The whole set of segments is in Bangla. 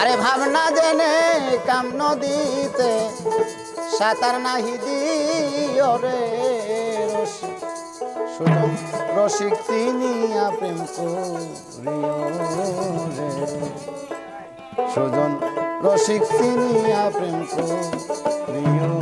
আরে ভাবনা জেনে কাম নদীতে সাঁতার নাহি দিও রে রসিক। শুনো, রসিক প্রেম করিও সুজন, রসিক চিনিয়া প্রিয়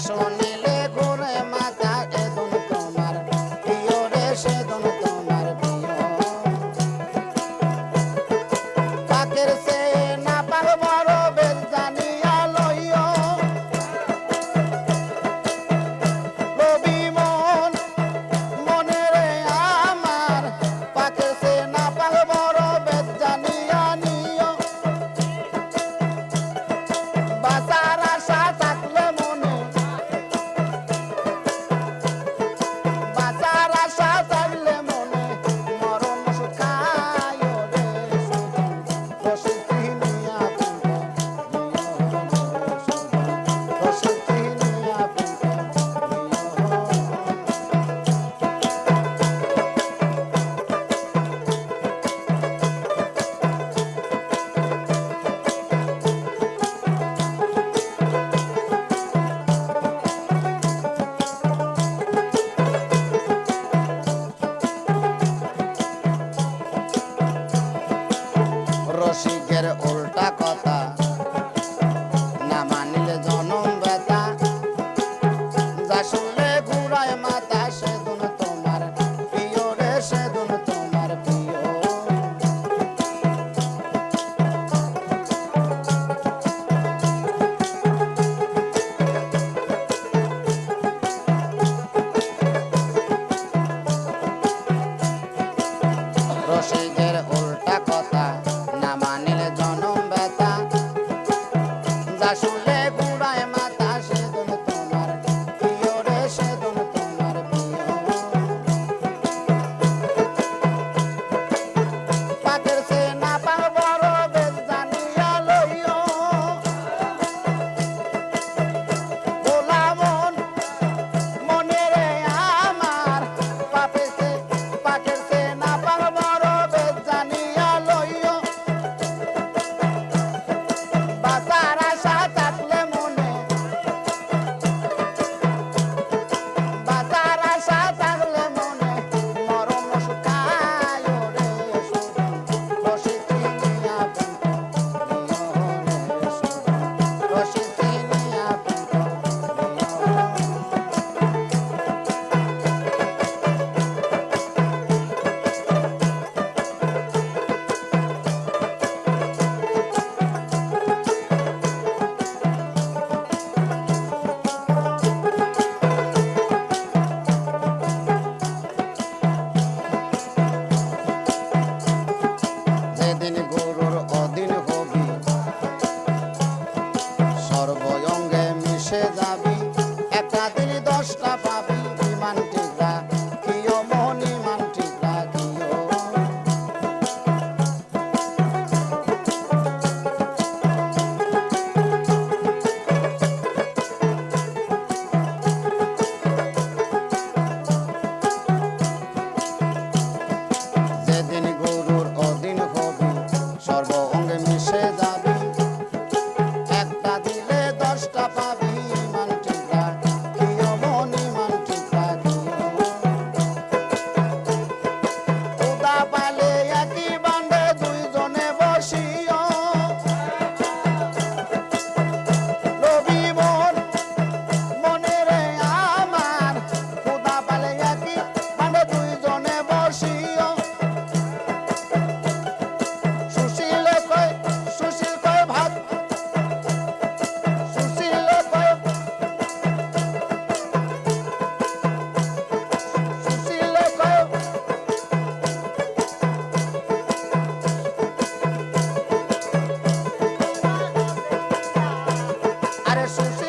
corazones. আরে সুশীল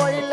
spoiler.